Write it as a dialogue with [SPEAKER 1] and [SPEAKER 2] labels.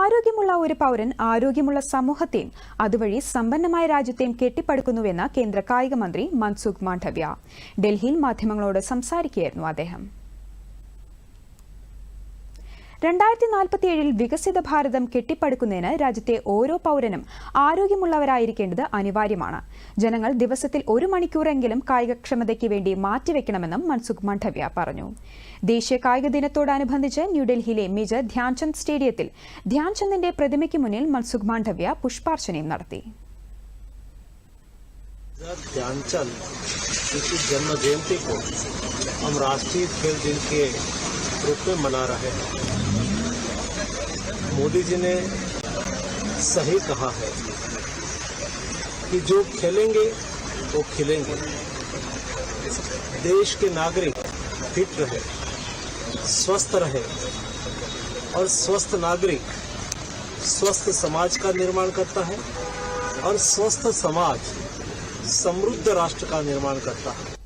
[SPEAKER 1] ആരോഗ്യമുള്ള ഒരു പൗരൻ ആരോഗ്യമുള്ള സമൂഹത്തെയും അതുവഴി സമ്പന്നമായ രാജ്യത്തെയും കെട്ടിപ്പടുക്കുന്നുവെന്ന് കേന്ദ്ര കായിക മന്ത്രി മൻസുഖ് മാണ്ഡവ്യ ഡൽഹിയിൽ മാധ്യമങ്ങളോട് സംസാരിക്കുകയായിരുന്നു അദ്ദേഹം രണ്ടായിരത്തി നാൽപ്പത്തിയേഴിൽ വികസിത ഭാരതം കെട്ടിപ്പടുക്കുന്നതിന് രാജ്യത്തെ ഓരോ പൗരനും ആരോഗ്യമുള്ളവരായിരിക്കേണ്ടത് അനിവാര്യമാണ് ജനങ്ങൾ ദിവസത്തിൽ ഒരു മണിക്കൂറെങ്കിലും കായികക്ഷമതയ്ക്ക് വേണ്ടി മാറ്റിവെക്കണമെന്നും മൻസുഖ് മണ്ഡവ്യ പറഞ്ഞു ദേശീയ കായിക ദിനത്തോടനുബന്ധിച്ച് ന്യൂഡൽഹിയിലെ മേജർ ധ്യാൻചന്ദ് സ്റ്റേഡിയത്തിൽ ധ്യാൻചന്ദിന്റെ പ്രതിമയ്ക്ക് മുന്നിൽ മൻസുഖ് മാണ്ഡവ്യ പുഷ്പാർച്ചനയും നടത്തി
[SPEAKER 2] ध्यानचंद जन्म जयंती को हम राष्ट्रीय खेल दिन के रूप में मना रहे हैं मोदी जी ने सही कहा है कि जो खेलेंगे वो खिलेंगे देश के नागरिक फिट रहे स्वस्थ रहे और स्वस्थ नागरिक स्वस्थ समाज का निर्माण करता है और स्वस्थ समाज समृद्ध राष्ट्र का निर्माण करता है